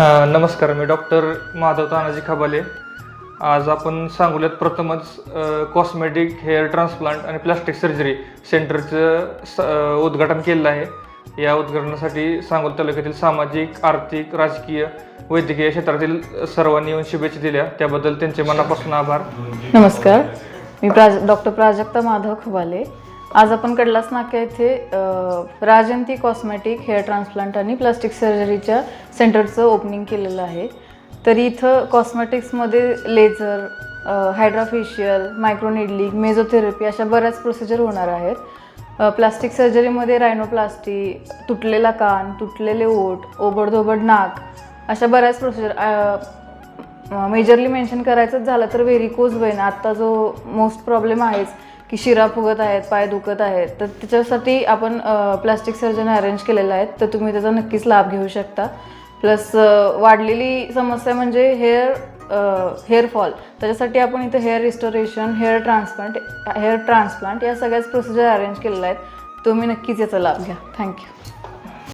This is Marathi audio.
नमस्कार मी डॉक्टर माधव तानाजी खबाले. आज आपण सांगूल्यात प्रथमच कॉस्मेटिक हेअर ट्रान्सप्लांट आणि प्लास्टिक सर्जरी सेंटरचं स- उद्घाटन केलेलं आहे. या उद्घाटनासाठी सांगोल तालुक्यातील सामाजिक आर्थिक राजकीय वैद्यकीय क्षेत्रातील सर्वांनी येऊन शुभेच्छा दिल्या. त्याबद्दल त्यांचे मनापासून आभार. नमस्कार. मी प्राज डॉक्टर प्राजक्ता माधव खबाले. आज आपण कडलास नाक्या येथे राजंती कॉस्मेटिक हेअर ट्रान्सप्लांट आणि प्लास्टिक सर्जरीच्या सेंटरचं ओपनिंग केलेलं आहे. तर इथं कॉस्मेटिक्समध्ये लेझर हायड्राफेशियल मायक्रोनिडलिंग मेझोथेरपी अशा बऱ्याच प्रोसिजर होणार आहेत. प्लास्टिक सर्जरीमध्ये रायनोप्लास्टी तुटलेला कान तुटलेले ओठ ओबडधोबड नाक अशा बऱ्याच प्रोसिजर मेजरली मेन्शन करायचंच झालं तर व्हेरिकोज वेन आत्ता जो मोस्ट प्रॉब्लेम आहेच की शिरा फुगत आहेत पाय दुखत आहेत तर त्याच्यासाठी आपण प्लास्टिक सर्जन अरेंज केलेलं आहे तर तुम्ही त्याचा नक्कीच लाभ घेऊ शकता. प्लस वाढलेली समस्या म्हणजे हेअर हेअर फॉल त्याच्यासाठी आपण इथं hair restoration hair transplant hair transplant या सगळ्याच प्रोसिजर अरेंज केलेल्या आहेत. तुम्ही नक्कीच याचा लाभ घ्या. थँक्यू